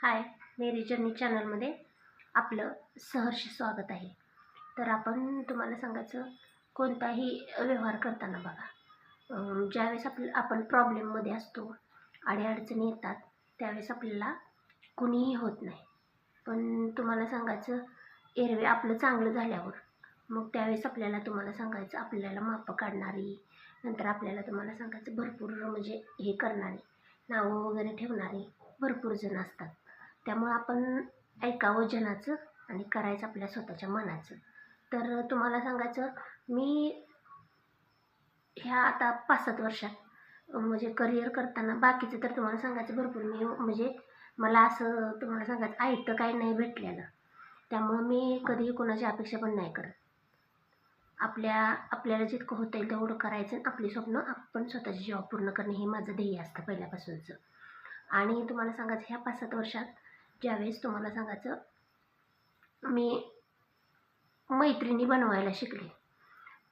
हाय मेरी journey चॅनलमध्ये आपलं सहर्ष स्वागत आहे. तर आपण तुम्हाला सांगायचं कोणताही व्यवहार करताना बघा. ज्यावेळेस आपलं आपण प्रॉब्लेममध्ये असतो अडीअडचणी येतात त्यावेळेस आपल्याला कुणीही होत नाही. पण तुम्हाला सांगायचं एरवे आपलं चांगलं झाल्यावर मग त्यावेळेस आपल्याला तुम्हाला सांगायचं आपल्याला मापं काढणारी नंतर आपल्याला तुम्हाला सांगायचं भरपूर म्हणजे हे करणारी नावं वगैरे ठेवणारी भरपूर जण असतात. त्यामुळं आपण ऐकावं जनाचं आणि करायचं आपल्या स्वतःच्या मनाचं. तर तुम्हाला सांगायचं मी ह्या आता पाच सात वर्षात म्हणजे करिअर करताना बाकीचं तर तुम्हाला सांगायचं भरपूर. मी म्हणजे मला असं तुम्हाला सांगायचं ऐकतं काही नाही भेटलेलं. त्यामुळं मी कधीही कोणाची अपेक्षा पण नाही करत. आपल्या आपल्याला जितकं होतं येईल तेवढं करायचं आणि आपली स्वप्न आपण स्वतःची जॉब पूर्ण करणे हे माझं ध्येय असतं पहिल्यापासूनचं. आणि तुम्हाला सांगायचं ह्या पाच सात वर्षात ज्यावेळेस तुम्हाला सांगायचं मी मैत्रिणी बनवायला शिकले.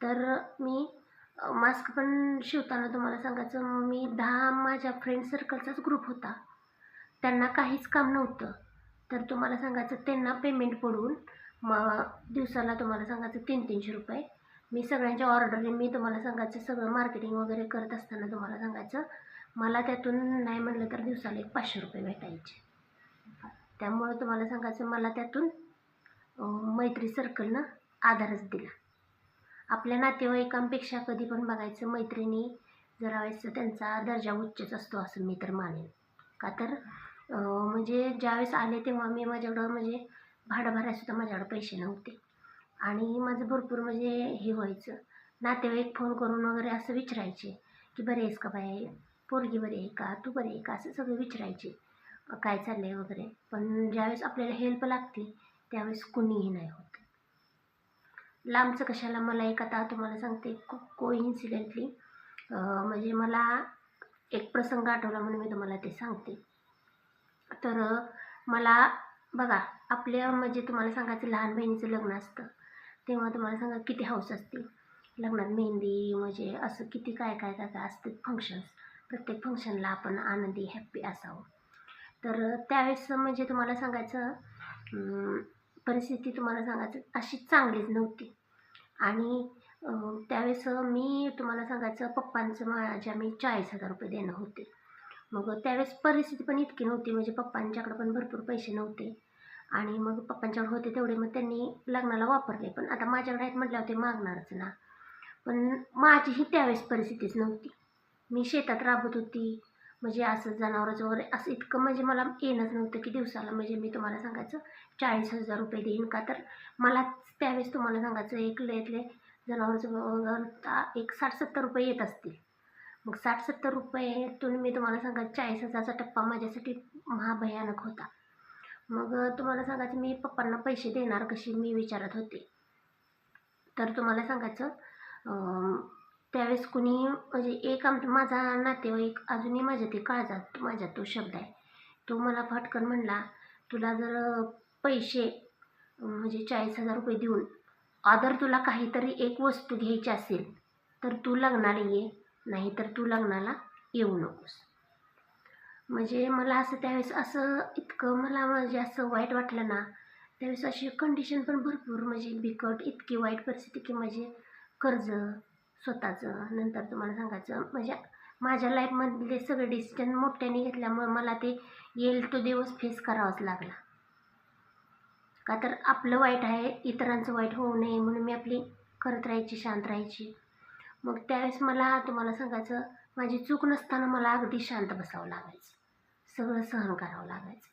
तर मी मास्क पण शिवताना तुम्हाला सांगायचं मी दहा माझ्या फ्रेंड सर्कलचाच ग्रुप होता. त्यांना काहीच काम नव्हतं. तर तुम्हाला सांगायचं त्यांना पेमेंट पडून मग दिवसाला तुम्हाला सांगायचं तीन तीनशे रुपये. मी सगळ्यांच्या ऑर्डरने मी तुम्हाला सांगायचं सगळं मार्केटिंग वगैरे करत असताना तुम्हाला सांगायचं मला त्यातून नाही म्हणलं तर दिवसाला एक पाचशे रुपये भेटायचे. त्यामुळं तुम्हाला सांगायचं मला त्यातून मैत्री सर्कलनं आधारच दिला. आपल्या नातेवाईकांपेक्षा कधी पण बघायचं मैत्रिणी जरा वेळेस त्यांचा दर्जा उच्चच असतो असं मी तर मानेन. का तर म्हणजे ज्यावेळेस आले तेव्हा मी माझ्याकडं म्हणजे भाडं भरायसुद्धा माझ्याकडं पैसे नव्हते. आणि माझं भरपूर म्हणजे हे व्हायचं. नातेवाईक फोन करून वगैरे असं विचारायचे की बरे आहेस का बाई? पोरगी बरी आहे का? तू बरी आहे का? असं सगळं विचारायचे. काय चाललं आहे वगैरे. पण ज्यावेळेस आपल्याला हेल्प लागते त्यावेळेस कुणीही नाही होत. लांबचं कशाला? मला एक आता तुम्हाला सांगते को को इन्सिडेंटली म्हणजे मला एक प्रसंग आठवला म्हणून मी तुम्हाला ते सांगते. तर मला बघा आपल्या म्हणजे तुम्हाला सांगायचं लहान बहिणीचं लग्न असतं. तेव्हा तुम्हाला सांगा किती हौस असते लग्नात मेहंदी म्हणजे असं किती काय काय काय काय असते फंक्शन्स प्रत्येक फंक्शनला आपण आनंदी हॅप्पी असावं. तर त्यावेळेस म्हणजे तुम्हाला सांगायचं परिस्थिती तुम्हाला सांगायचं अशी चांगलीच नव्हती. आणि त्यावेळेस मी तुम्हाला सांगायचं पप्पांचं माझ्या मी चाळीस हजार रुपये देणं होते. मग त्यावेळेस परिस्थिती पण इतकी नव्हती म्हणजे पप्पांच्याकडं पण भरपूर पैसे नव्हते. आणि मग पप्पांच्याकडे होते तेवढे मग त्यांनी लग्नाला वापरले. पण आता माझ्याकडे आहेत म्हटल्यावर ते मागणारच ना. पण माझीही त्यावेळेस परिस्थितीच नव्हती. मी शेतात राबत होती. म्हणजे असं जनावराचं वगैरे असं इतकं म्हणजे मला येणंच नव्हतं की दिवसाला. म्हणजे मी तुम्हाला सांगायचं चाळीस हजार रुपये देईन का? तर मला त्यावेळेस तुम्हाला सांगायचं एक लेतले जनावरचं एक साठ सत्तर रुपये येत असतील. मग साठ सत्तर रुपयेतून मी तुम्हाला सांगायचं चाळीस हजारचा टप्पा माझ्यासाठी महाभयानक होता. मग तुम्हाला सांगायचं मी पप्पांना पैसे देणार कशी? मी विचारत होते. तर तुम्हाला सांगायचं त्यावेळेस कुणी म्हणजे एक आम माझा नातेवाईक अजूनही माझ्या ते काळजात माझ्या तो शब्द आहे. तो मला फटकन म्हणला तुला जर पैसे म्हणजे चाळीस हजार रुपये देऊन अदर तुला काहीतरी एक वस्तू घ्यायची असेल तर तू लग्नाला ये नाही तर तू लग्नाला येऊ नकोस. म्हणजे मला असं त्यावेळेस असं इतकं मला म्हणजे असं वाईट वाटलं ना त्यावेळेस अशी कंडिशन पण भरपूर म्हणजे बिकट इतकी वाईट परिस्थिती की म्हणजे कर्ज स्वतःचं. नंतर तुम्हाला सांगायचं म्हणजे माझ्या लाईफमधले सगळे डिसिजन मोठ्याने घेतल्यामुळे मला ते येईल तो दिवस फेस करावाच लागला. का तर आपलं वाईट आहे इतरांचं वाईट होऊ नये म्हणून मी आपली करत राहायची शांत राहायची. मग त्यावेळेस मला तुम्हाला सांगायचं माझी चूक नसताना मला अगदी शांत बसावं लागायचं. सगळं सहन करावं लागायचं.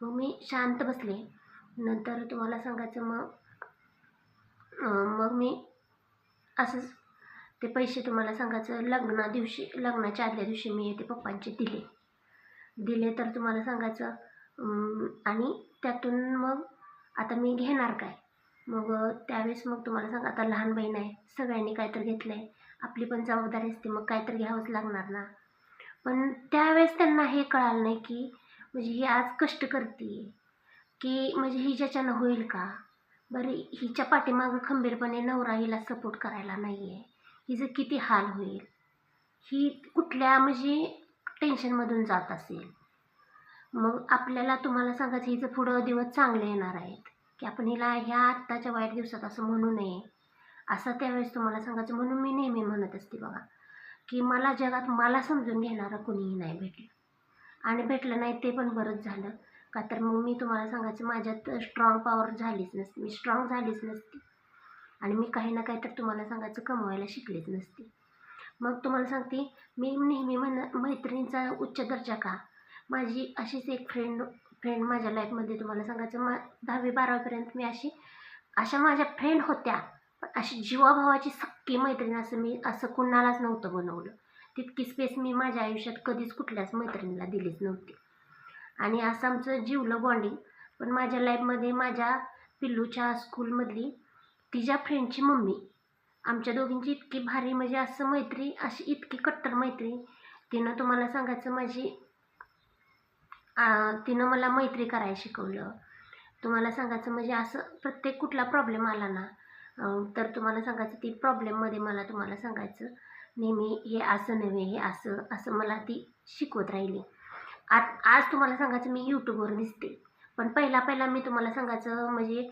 मग मी शांत बसले. नंतर तुम्हाला सांगायचं मग मग मी असंच ते पैसे तुम्हाला सांगायचं लग्ना दिवशी लग्नाच्या आदल्या दिवशी मी ते पप्पांचे दिले. दिले तर तुम्हाला सांगायचं आणि त्यातून मग आता मी घेणार काय? मग त्यावेळेस मग तुम्हाला सांगा आता लहान बहीण आहे सगळ्यांनी काहीतरी घेतलं आहे आपली पण जबाबदारी असते मग काहीतरी घ्यावंच लागणार ना. पण त्यावेळेस त्यांना हे कळालं नाही की म्हणजे ही आज कष्ट करते की म्हणजे ही ज्याच्यानं होईल का? बरं हिच्या पाठीमागं खंबीरपणे नवरा हिला सपोर्ट करायला नाही आहे हिचं किती हाल होईल? ही कुठल्या म्हणजे टेन्शनमधून जात असेल? मग आपल्याला तुम्हाला सांगायचं हिचं पुढं दिवस चांगले येणार आहेत. की आपण हिला ह्या आत्ताच्या वाईट दिवसात असं म्हणू नये. असं त्यावेळेस तुम्हाला सांगायचं म्हणून मी नेहमी म्हणत असते बघा. की मला जगात मला समजून घेणारं कुणीही नाही भेटलं. आणि भेटलं नाही ते पण बरंच झालं. का तर मग मी तुम्हाला सांगायचं माझ्यात स्ट्रॉंग पॉवर झालीच नसती. मी स्ट्रॉंग झालीच नसती. आणि मी काही ना काही तर तुम्हाला सांगायचं कमवायला शिकलीच नसते. मग तुम्हाला सांगते मी नेहमी म्हण मैत्रिणींचा उच्च दर्जा का? माझी अशीच एक फ्रेंड फ्रेंड माझ्या लाईफमध्ये तुम्हाला सांगायचं मा दहावी बारावीपर्यंत मी अशी अशा माझ्या फ्रेंड होत्या. पण अशी जीवाभावाची सक्की मैत्रीण असं मी असं कुणालाच नव्हतं बनवलं. तितकी स्पेस मी माझ्या आयुष्यात कधीच कुठल्याच मैत्रिणीला दिलीच नव्हती. आणि असं आमचं जीवलं बॉन्डिंग पण माझ्या लाईफमध्ये माझ्या पिल्लूच्या स्कूलमधली तिच्या फ्रेंडची मम्मी. आमच्या दोघींची इतकी भारी म्हणजे असं मैत्री अशी इतकी कट्टर मैत्री. तिनं तुम्हाला सांगायचं माझी तिनं मला मैत्री करायला शिकवलं. तुम्हाला सांगायचं म्हणजे असं प्रत्येक कुठला प्रॉब्लेम आला ना तर तुम्हाला सांगायचं ती प्रॉब्लेममध्ये मला तुम्हाला सांगायचं नेहमी हे असं नव्हे हे असं असं मला ती शिकवत राहिली. आज आज तुम्हाला सांगायचं मी यूट्यूबवर दिसते. पण पहिला पहिला मी तुम्हाला सांगायचं म्हणजे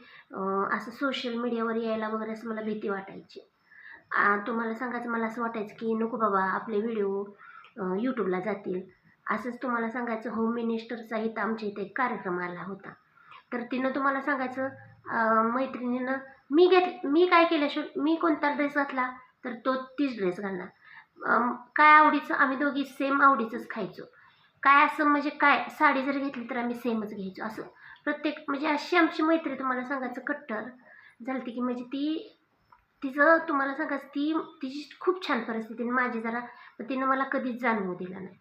असं सोशल मीडियावर यायला वगैरे असं मला भीती वाटायची. तुम्हाला सांगायचं मला असं वाटायचं की नको बाबा आपले व्हिडिओ यूट्यूबला जातील. असंच तुम्हाला सांगायचं होम मिनिस्टरचा इथं आमच्या इथे एक कार्यक्रम आला होता. तर तिनं तुम्हाला सांगायचं मैत्रिणीनं मी घेत मी काय केल्याशिवाय मी कोणता ड्रेस घातला तर तो तीच ड्रेस घालणार. काय आवडीचं आम्ही दोघी सेम आवडीचंच खायचो. काय असं म्हणजे काय? साडी जर घेतली तर आम्ही सेमच घ्यायचो. असं. प्रत्येक म्हणजे अशी आमची मैत्री तुम्हाला सांगायचं कट्टर झालती की म्हणजे ती तिचं तुम्हाला सांगायचं ती तिची खूप छान परिस्थिती आणि माझी जरा तिनं मला कधीच जाणवू दिलं नाही.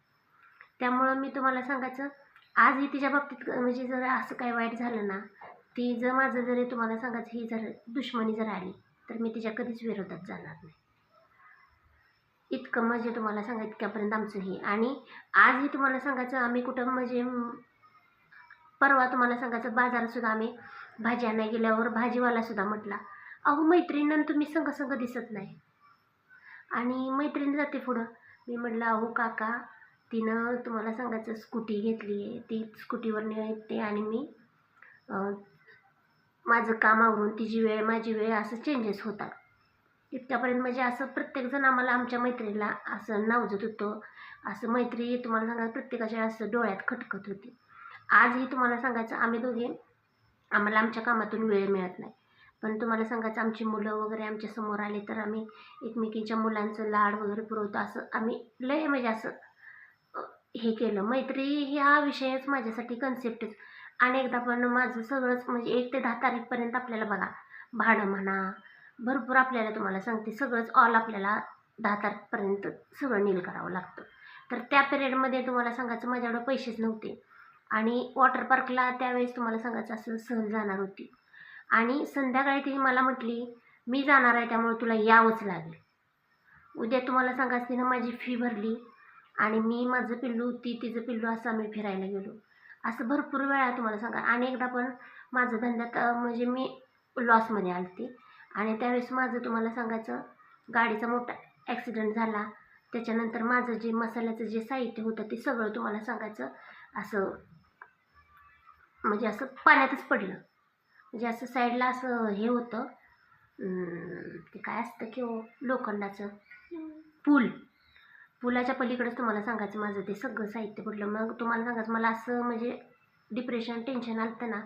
त्यामुळं मी तुम्हाला सांगायचं आजही तिच्या बाबतीत म्हणजे जर असं काय वाईट झालं ना ती जर माझं जरी तुम्हाला सांगायचं ही जर दुश्मनी जर आली तर मी तिच्या कधीच विरोधात जाणार नाही. इतकं म्हणजे तुम्हाला सांगा इतक्यापर्यंत आमचं हे. आणि आजही तुम्हाला सांगायचं आम्ही कुठं म्हणजे परवा तुम्हाला सांगायचं बाजारसुद्धा आम्ही भाज्यांना गेल्यावर भाजीवालासुद्धा म्हटला अहो मैत्रिणीनं तुम्ही संग संग दिसत नाही. आणि मैत्रीण जाते पुढं. मी म्हटलं अहो काका तिनं तुम्हाला सांगायचं स्कूटी घेतली आहे. ती स्कूटीवर येते आणि मी माझं काम आवरून तिची वेळ माझी वेळ असं चेंजेस होतात. इतक्यापर्यंत म्हणजे असं प्रत्येकजण आम्हाला आमच्या मैत्रिणीला असं नावजत होतं. असं मैत्री तुम्हाला सांगा प्रत्येकाच्या असं डोळ्यात खटखत होती. आजही तुम्हाला सांगायचं आम्ही दोघे आम्हाला आमच्या कामातून वेळ मिळत नाही. पण तुम्हाला सांगायचं आमची मुलं वगैरे आमच्यासमोर आले तर आम्ही एकमेकींच्या मुलांचं लाड वगैरे पुरवतो. असं आम्ही लय म्हणजे असं हे केलं. मैत्री ह्या विषयच माझ्यासाठी कन्सेप्टच अनेकदा पण माझं सगळंच म्हणजे एक ते दहा तारीखपर्यंत आपल्याला बघा भाडं म्हणा भरपूर आपल्याला तुम्हाला सांगते सगळंच ऑल आपल्याला दहा तारखेपर्यंत सगळं नील करावं लागतं. तर त्या पिरियडमध्ये तुम्हाला सांगायचं माझ्याकडं पैसेच नव्हते. आणि वॉटर पार्कला त्यावेळेस तुम्हाला सांगायचं असं सहल जाणार होती. आणि संध्याकाळी ती मला म्हटली मी जाणार आहे त्यामुळे तुला यावंच लागेल. उद्या तुम्हाला सांगायचं तिनं माझी फी भरली आणि मी माझं पिल्लू ती तिचं पिल्लू असं आम्ही फिरायला गेलो. असं भरपूर वेळा तुम्हाला सांगा. आणि एकदा पण माझं धंद्यात म्हणजे मी लॉसमध्ये आलते. आणि त्यावेळेस माझं तुम्हाला सांगायचं गाडीचा मोठा ॲक्सिडेंट झाला. त्याच्यानंतर माझं जे मसाल्याचं जे साहित्य होतं ते सगळं तुम्हाला सांगायचं. असं म्हणजे असं पाण्यातच पडलं. म्हणजे असं साईडला असं हे होतं ते काय असतं की हो लोखंडाचं पूल. पुलाच्या पलीकडेच तुम्हाला सांगायचं माझं ते सगळं साहित्य पडलं. मग तुम्हाला सांगायचं मला असं म्हणजे डिप्रेशन टेन्शन आलं ना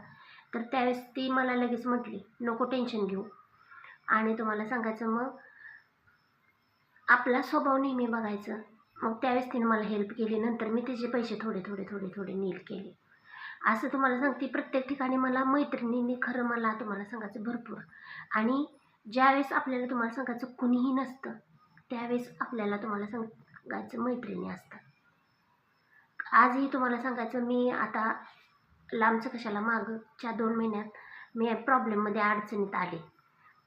तर त्यावेळेस ती मला लगेच म्हटली नको टेन्शन घेऊ. आणि तुम्हाला सांगायचं मग आपला स्वभाव नेहमी बघायचं. मग त्यावेळेस तिने मला हेल्प केली नंतर मी तिचे पैसे थोडे थोडे थोडे थोडे नील केले. असं तुम्हाला सांगते प्रत्येक ठिकाणी मला मैत्रिणींनी खरं मला तुम्हाला सांगायचं भरपूर. आणि ज्यावेळेस आपल्याला तुम्हाला सांगायचं कुणीही नसतं त्यावेळेस आपल्याला तुम्हाला सांगायचं मैत्रिणी असतात. आजही तुम्हाला सांगायचं मी आता लांबचं कशाला मागच्या दोन महिन्यात मी प्रॉब्लेममध्ये अडचणीत आले.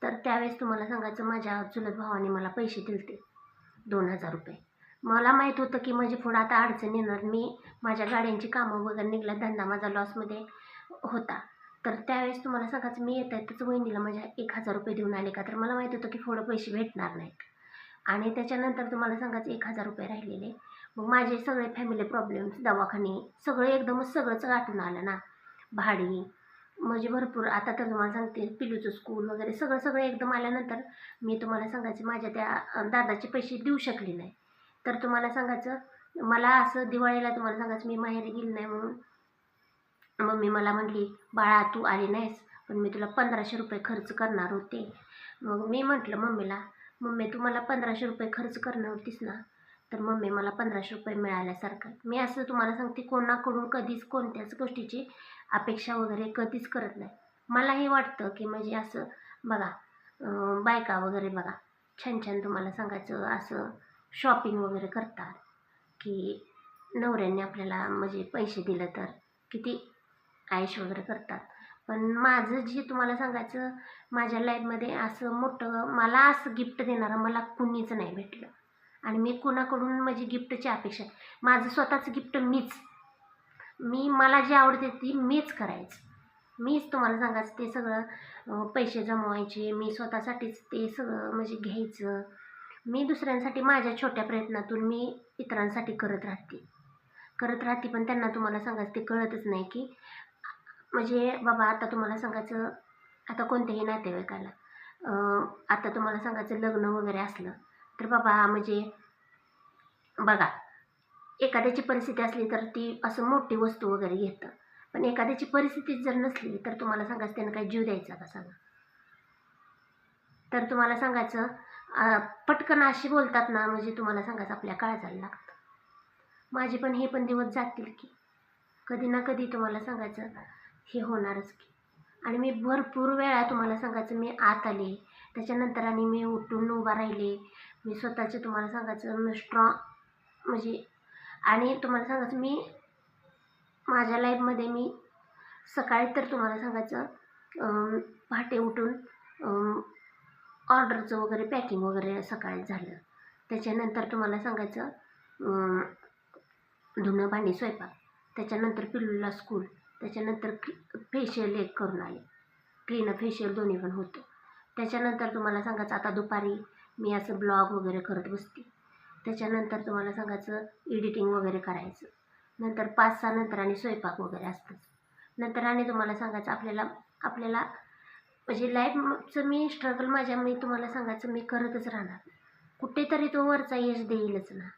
तर त्यावेळेस तुम्हाला सांगायचं माझ्या चुलत भावाने मला पैसे दिलते दोन हजार रुपये. मला माहीत होतं की माझी पुढं आता अडचण येणार. मी माझ्या गाड्यांची कामं वगैरे निघला धंदा माझा लॉसमध्ये होता. तर त्यावेळेस तुम्हाला सांगायचं मी येत आहे वहिनीला माझ्या एक हजार रुपये देऊन आले का? तर मला माहीत होतं की पुढं पैसे भेटणार नाहीत. आणि त्याच्यानंतर तुम्हाला सांगायचं एक हजार रुपये राहिलेले. मग माझे सगळे फॅमिली प्रॉब्लेम्स दवाखाने सगळे एकदमच सगळंच गाठून आलं ना. भाडी म्हणजे भरपूर आता तर तुम्हाला सांगते पिलूचं स्कूल वगैरे सगळं सगळं एकदम आल्यानंतर मी तुम्हाला सांगायचं माझ्या त्या दादाचे पैसे देऊ शकले नाही. तर तुम्हाला सांगायचं मला असं दिवाळीला तुम्हाला सांगायचं मी माहेरी गेली नाही म्हणून. मम्मी मला म्हटली बाळा तू आली नाहीस पण मी तुला पंधराशे रुपये खर्च करणार होते. मग मी म्हटलं मम्मीला मम्मी तू मला पंधराशे रुपये खर्च करणार होतीस ना तर मम्मी मला पंधराशे रुपये मिळाल्यासारखं. मी असं तुम्हाला सांगते कोणाकडून कधीच कोणत्याच गोष्टीची अपेक्षा वगैरे कधीच करत नाही. मला हे वाटतं की म्हणजे असं बघा बायका वगैरे बघा छान छान तुम्हाला सांगायचं असं शॉपिंग वगैरे करतात की नवऱ्याने आपल्याला म्हणजे पैसे दिलं तर किती आयुष वगैरे करतात. पण माझं जे तुम्हाला सांगायचं माझ्या लाईफमध्ये असं मोठं मला असं गिफ्ट देणारं मला कुणीच नाही भेटलं. आणि मी कुणाकडून म्हणजे गिफ्टची अपेक्षा माझं स्वतःचं गिफ्ट मीच मी मला जे आवडते ती मीच करायचं. मीच तुम्हाला सांगायचं ते सगळं पैसे जमवायचे मी स्वतःसाठीच ते सगळं म्हणजे घ्यायचं. मी दुसऱ्यांसाठी माझ्या छोट्या प्रयत्नातून मी इतरांसाठी करत राहते. करत राहते पण त्यांना तुम्हाला सांगायचं ते कळतच नाही की म्हणजे बाबा आता तुम्हाला सांगायचं आता कोणत्याही नातेवाईकाला आता तुम्हाला सांगायचं लग्न वगैरे असलं तर बाबा म्हणजे बघा एखाद्याची परिस्थिती असली तर ती असं मोठी वस्तू वगैरे घेतं. पण एखाद्याची परिस्थिती जर नसली तर तुम्हाला सांगायचं त्यानं काही जीव द्यायचा का? सांगा. तर तुम्हाला सांगायचं पटकन अशी बोलतात ना म्हणजे तुम्हाला सांगायचं आपल्या काळजाला लागतं. माझे पण हे पण दिवस जातील की. कधी ना कधी तुम्हाला सांगायचं हे होणारच की. आणि मी भरपूर वेळा तुम्हाला सांगायचं मी आत आले त्याच्यानंतर आणि मी उठून उभा राहिले. मी स्वतःचे तुम्हाला सांगायचं मी स्ट्रॉंग म्हणजे आणि तुम्हाला सांगायचं मी माझ्या लाईफमध्ये मी सकाळी तर तुम्हाला सांगायचं पहाटे उठून ऑर्डरचं वगैरे पॅकिंग वगैरे सकाळी झालं. त्याच्यानंतर तुम्हाला सांगायचं धुणं भांडी स्वयंपाक. त्याच्यानंतर पिल्लूला स्कूल त्याच्यानंतर फेशियल एक करून आले. क्लीन फेशियल दोन्ही पण होतं. त्याच्यानंतर तुम्हाला सांगायचं आता दुपारी मी असं ब्लॉग वगैरे करत बसते. त्याच्यानंतर तुम्हाला सांगायचं एडिटिंग वगैरे करायचं. नंतर पाच सहा नंतर आणि स्वयंपाक वगैरे असतंच. नंतर आणि तुम्हाला सांगायचं आपल्याला आपल्याला म्हणजे लाईफचं मी स्ट्रगल माझ्या मी तुम्हाला सांगायचं मी करतच राहणार कुठेतरी तो वरचा यश देईलच ना.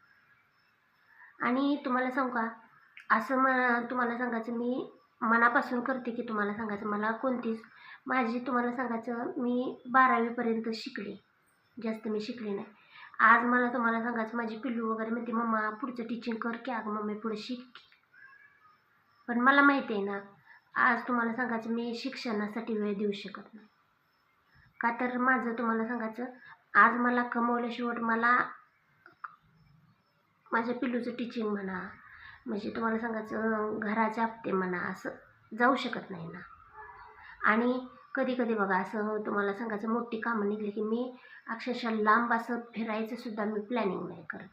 आणि तुम्हाला सांगू का असं म तुम्हाला सांगायचं मी मनापासून करते की तुम्हाला सांगायचं मला कोणतीच माझी तुम्हाला सांगायचं मी बारावीपर्यंत शिकले. जास्त मी शिकले नाही. आज मला तुम्हाला सांगायचं माझी पिल्लू वगैरे म्हणते मम्मा पुढचं टीचिंग कर की अगं मम्मी पुढे शिक. पण मला माहिती आहे ना आज तुम्हाला सांगायचं मी शिक्षणासाठी वेळ देऊ शकत नाही. का तर माझं तुम्हाला सांगायचं आज मला कमवल्याशिवाय मला माझ्या पिल्लूचं टीचिंग म्हणा म्हणजे तुम्हाला सांगायचं घराचे हप्ते म्हणा असं जाऊ शकत नाही ना. आणि कधी कधी बघा असं तुम्हाला सांगायचं मोठी कामं निघली की मी अक्षरशः लांब असं फिरायचं सुद्धा मी प्लॅनिंग नाही करत.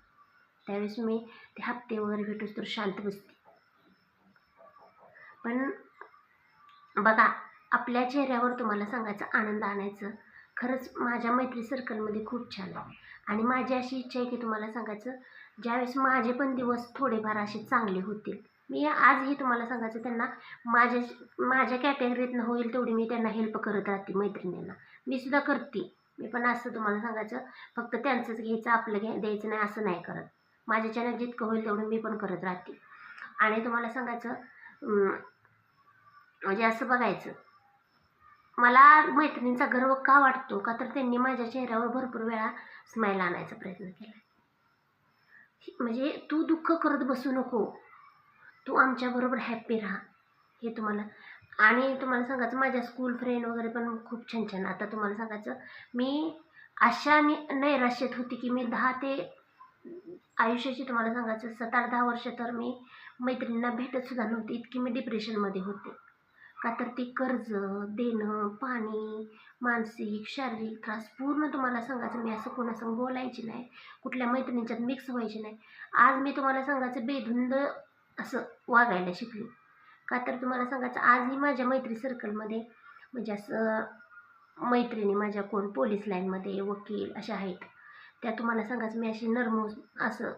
त्यावेळेस मी ते हप्ते वगैरे भेटूस तर शांत बसते. पण बघा आपल्या चेहऱ्यावर तुम्हाला सांगायचं आनंद आणायचं खरंच माझ्या मैत्री सर्कलमध्ये खूप छान आहे. आणि माझी अशी इच्छा आहे की तुम्हाला सांगायचं ज्यावेळेस माझे पण दिवस थोडेफार असे चांगले होतील मी आजही तुम्हाला सांगायचं त्यांना माझ्या माझ्या कॅटेगरीतनं होईल तेवढी मी त्यांना हेल्प करत राहते मैत्रिणींना. मी सुद्धा करते. मी पण असं तुम्हाला सांगायचं फक्त त्यांचंच घ्यायचं आपलं घ्या द्यायचं नाही असं नाही करत. माझ्याच्यानं जितकं होईल तेवढं मी पण करत राहते. आणि तुम्हाला सांगायचं म्हणजे असं बघायचं मला मैत्रिणींचा गर्व का वाटतो का तर त्यांनी माझ्या चेहऱ्यावर भरपूर वेळा स्माईल आणायचा प्रयत्न केला. म्हणजे तू दुःख करत बसू नको. तू आमच्याबरोबर हॅप्पी राहा. हे तुम्हाला आणि तुम्हाला सांगायचं माझ्या स्कूल फ्रेंड वगैरे पण खूप छान छान. आता तुम्हाला सांगायचं मी अशा नि नैराश्यात होती की मी दहा ते आयुष्याची तुम्हाला सांगायचं सात आठ दहा वर्ष तर मी मैत्रिणींना भेटतसुद्धा नव्हती. इतकी मी डिप्रेशनमध्ये होते. का तर ते कर्ज देणं पाणी मानसिक शारीरिक त्रास पूर्ण तुम्हाला सांगायचं मी असं कोणासंग बोलायची नाही. कुठल्या मैत्रिणींच्यात मिक्स व्हायची नाही. आज मी तुम्हाला सांगायचं बेधुंद असं वागायला शिकली. का तर तुम्हाला सांगायचं आजही माझ्या मैत्री सर्कलमध्ये म्हणजे असं मैत्रिणी माझ्या कोण पोलीस लाईनमध्ये वकील अशा आहेत त्या तुम्हाला सांगायचं मी अशी नर्मोस असं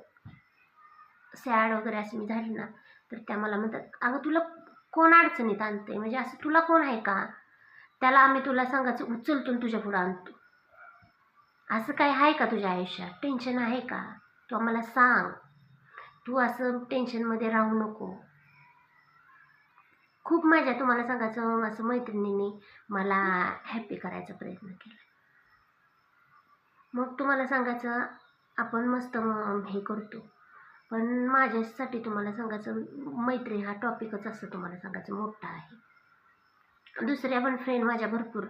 सॅड वगैरे असं मी झाली ना तर त्या मला म्हणतात अगं तुला कोण अडचणीत आणते म्हणजे असं तुला कोण आहे का? त्याला आम्ही तुला सांगायचं उचलतो तुझ्या पुढं आणतो. असं काय आहे का तुझ्या आयुष्यात? टेन्शन आहे का? तू आम्हाला सांग. तू असं टेन्शनमध्ये राहू नको. खूप माझ्या तुम्हाला सांगायचं असं मैत्रिणीने मला हॅपी करायचा प्रयत्न केला. मग तुम्हाला सांगायचं आपण मस्त हे करतो. पण माझ्यासाठी तुम्हाला सांगायचं मैत्री हा टॉपिकच असं तुम्हाला सांगायचं मोठा आहे. दुसऱ्या पण फ्रेंड माझ्या भरपूर.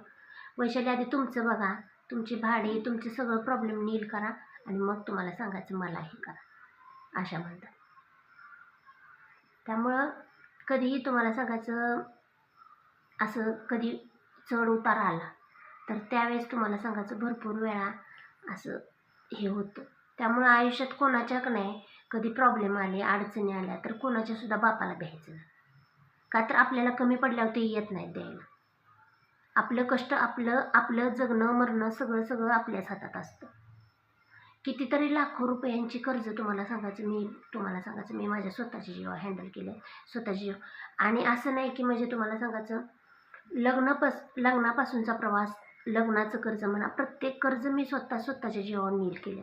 वैशाली आधी तुमचं बघा. तुमची भाडे तुमचे सगळं प्रॉब्लेम नील करा आणि मग तुम्हाला सांगायचं मला हे करा. अशा म्हणतात. त्यामुळं कधीही तुम्हाला सांगायचं असं कधी चढ उतार आला तर त्यावेळेस तुम्हाला सांगायचं भरपूर वेळा असं हे होतं. त्यामुळं आयुष्यात कोणाच्या का नाही कधी प्रॉब्लेम आले अडचणी आल्या तर कोणाच्या सुद्धा बापाला भ्यायचं नाही. का तर आपल्याला कमी पडल्यावर ते येत नाही द्यायला. आपलं कष्ट आपलं आपलं जगणं मरणं सगळं सगळं आपल्याच हातात असतं. कितीतरी लाखो रुपयांची कर्ज तुम्हाला सांगायचं मी तुम्हाला सांगायचं मी माझ्या स्वतःचे जीव हँडल केले स्वतःची जीव आणि असं नाही की म्हणजे तुम्हाला सांगायचं लग्नपास लग्नापासूनचा प्रवास लग्नाचं कर्ज म्हणा प्रत्येक कर्ज मी स्वतः स्वतःच्या जीवावर नील केलं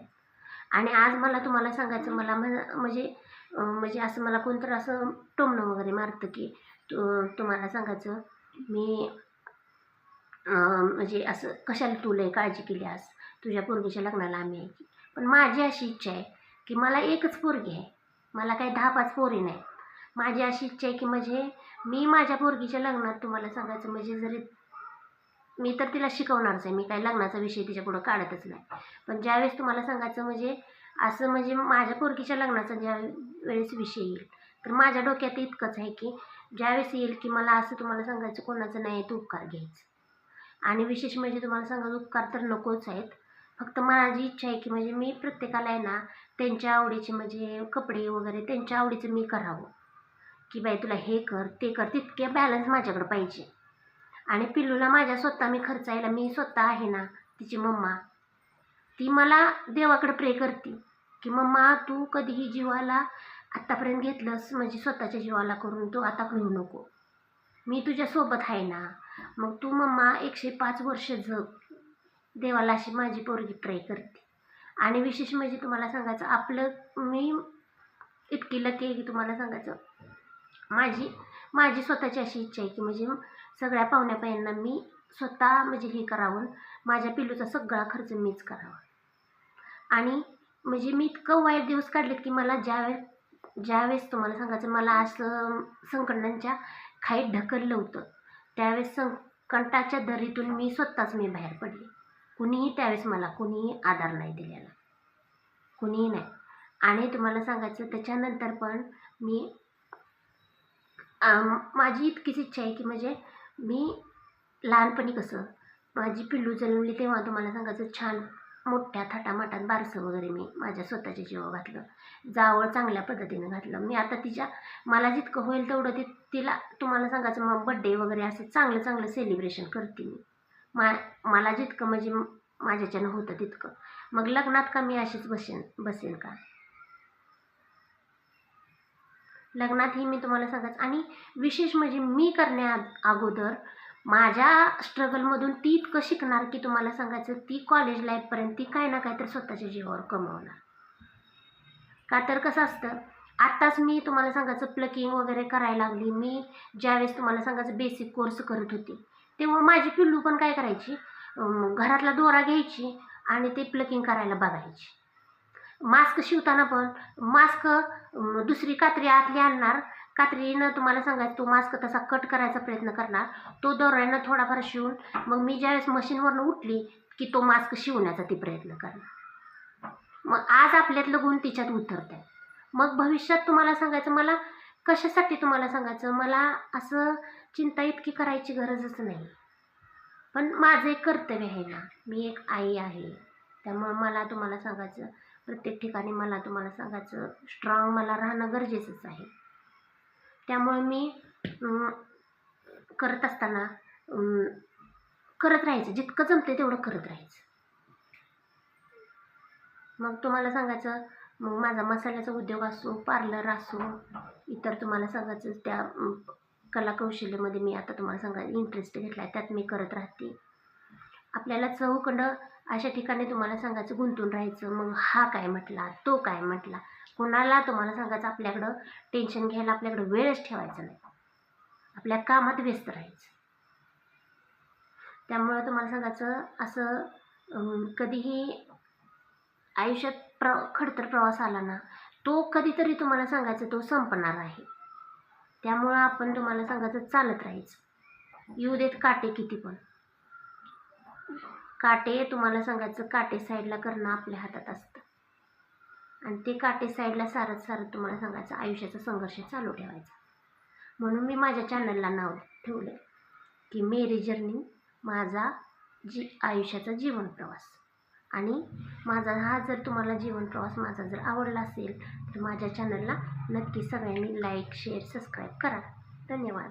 आणि आज मला तुम्हाला सांगायचं मला म्हणजे म्हणजे असं मला कोणतरी असं टोमणं वगैरे मारतं की तू तुम्हाला सांगायचं मी म्हणजे असं कशाला तुला लय काळजी केली आज? तुझ्या पूर्वीच्या लग्नाला आम्ही पण माझी अशी इच्छा आहे की मला एकच पोरगी आहे. मला काही दहा पाच पोरी नाही. माझी अशी इच्छा आहे की म्हणजे मी माझ्या पोरगीच्या लग्नात तुम्हाला सांगायचं म्हणजे जरी मी तर तिला शिकवणारच आहे. मी काही लग्नाचा विषय तिच्या पुढं काढतच नाही. पण ज्यावेळेस तुम्हाला सांगायचं म्हणजे असं म्हणजे माझ्या पोरगीच्या लग्नाचा ज्या वेळेस विषय येईल तर माझ्या डोक्यात इतकंच आहे की ज्यावेळेस येईल की मला असं तुम्हाला सांगायचं कोणाचं नाही तो उपकार घ्यायचं. आणि विशेष म्हणजे तुम्हाला सांगायचं उपकार तर नकोच आहेत. फक्त माझी इच्छा आहे की म्हणजे मी प्रत्येकाला आहे ना त्यांच्या आवडीचे म्हणजे कपडे वगैरे त्यांच्या आवडीचं मी करावं. की बाई तुला हे कर ते कर तितके बॅलन्स माझ्याकडं पाहिजे. आणि पिल्लूला माझ्या स्वतः मी खर्चायला मी स्वतः आहे ना तिची मम्मा. ती मला देवाकडे प्रे करते की मम्मा तू कधीही जीवाला आत्तापर्यंत घेतलंस म्हणजे स्वतःच्या जीवाला करून तू आता घेऊ नको. मी तुझ्यासोबत आहे ना. मग तू मम्मा एकशे पाच वर्ष जग. देवाला अशी माझी पोरगी प्रे करते. आणि विशेष म्हणजे तुम्हाला सांगायचं आपलं मी इतकी लकी आहे की तुम्हाला सांगायचं माझी माझी स्वतःची अशी इच्छा आहे की म्हणजे सगळ्या पाहुण्यापायांना मी स्वतः म्हणजे हे करावं माझ्या पिलूचा सगळा खर्च मीच करावा. आणि म्हणजे मी इतकं वाईट दिवस काढलेत की मला ज्यावेळेस ज्यावेळेस तुम्हाला सांगायचं मला असं संकटांच्या खाईत ढकललं होतं त्यावेळेस संकटाच्या दरीतून मी स्वतःच मी बाहेर पडले. कुणीही त्यावेळेस मला कुणीही आधार नाही दिलेला. कुणीही नाही. आणि तुम्हाला सांगायचं त्याच्यानंतर पण मी माझी इतकीच इच्छा आहे की म्हणजे मी लहानपणी कसं माझी पिल्लू जन्मली तेव्हा तुम्हाला सांगायचं छान मोठ्या थाटामाटात बारसं वगैरे मी माझ्या स्वतःच्या जीव घातलं. जावळ चांगल्या पद्धतीनं घातलं. मी आता तिच्या मला जितकं होईल तेवढं ते तिला तुम्हाला सांगायचं मग बड्डे वगैरे असं चांगलं चांगलं सेलिब्रेशन करते मी. मा मला जितकं म्हणजे माझ्याच्यानं होतं तितकं. मग लग्नात का मी अशीच बसेन बसेन का? लग्नातही मी तुम्हाला सांगाच आणि विशेष म्हणजे मी करण्या अगोदर माझ्या स्ट्रगलमधून ती इतकं शिकणार की तुम्हाला सांगायचं ती कॉलेज लाईफपर्यंत ती काय ना काय तर स्वतःच्या जीवावर कमवणार. का तर कसं असतं आत्ताच मी तुम्हाला सांगायचं प्लकिंग वगैरे करायला लागली. मी ज्यावेळेस तुम्हाला सांगायचं बेसिक कोर्स करत होती. तेव्हा माझी पिल्लू पण काय करायची? घरातला दोरा घ्यायची आणि ते प्लकिंग करायला बघायची. मास्क शिवताना पण मास्क दुसरी कात्री आतली आणणार. कात्रीनं तुम्हाला सांगायचं तो मास्क तसा कट करायचा प्रयत्न करणार. तो दोऱ्यानं थोडाफार शिवून मग मी ज्यावेळेस मशीनवरनं उठली की तो मास्क शिवण्याचा ती प्रयत्न करणार. मग आज आपल्यातलं गुण तिच्यात उतरत आहे मग भविष्यात तुम्हाला सांगायचं मला कशासाठी तुम्हाला सांगायचं? मला असं चिंता इतकी करायची गरजच नाही. पण माझं एक कर्तव्य आहे ना मी एक आई आहे. त्यामुळं मला तुम्हाला सांगायचं प्रत्येक ठिकाणी मला तुम्हाला सांगायचं स्ट्रॉंग मला राहणं गरजेचंच आहे. त्यामुळे मी करत असताना करत राहायचं. जितकं जमते तेवढं करत राहायचं. मग तुम्हाला सांगायचं मग माझा मसाल्याचा उद्योग असो पार्लर असो इतर तुम्हाला सांगायचं त्या कलाकौशल्यामध्ये मी आता तुम्हाला सांगा इंटरेस्ट घेतला आहे त्यात मी करत राहते. आपल्याला चौकंड अशा ठिकाणी तुम्हाला सांगायचं गुंतून राहायचं मग हा काय म्हटला तो काय म्हटला कोणाला तुम्हाला सांगायचं आपल्याकडं टेन्शन घ्यायला आपल्याकडं वेळच ठेवायचा नाही. आपल्या कामात व्यस्त राहायचं. त्यामुळं तुम्हाला सांगायचं असं कधीही आयुष्यात प्र खडतर प्रवास आला ना तो कधीतरी तुम्हाला सांगायचं तो संपणार आहे. त्यामुळं आपण तुम्हाला सांगायचं चालत राहायचं. येऊ देत काटे किती पण. काटे तुम्हाला सांगायचं काटे साईडला करणं आपल्या हातात असतं. आणि ते काटे साईडला सारत सारत तुम्हाला सांगायचं आयुष्याचा संघर्ष चालू ठेवायचा. म्हणून मी माझ्या चॅनलला नाव ठेवलं की मेरी जर्नी माझा जी आयुष्याचा जीवन प्रवास. आणि माझा हा जर तुम्हाला जीवन प्रवास माझा जर आवडला असेल तर माझ्या चॅनलला नक्की सगळ्यांनी लाईक शेअर सबस्क्राईब करा. धन्यवाद.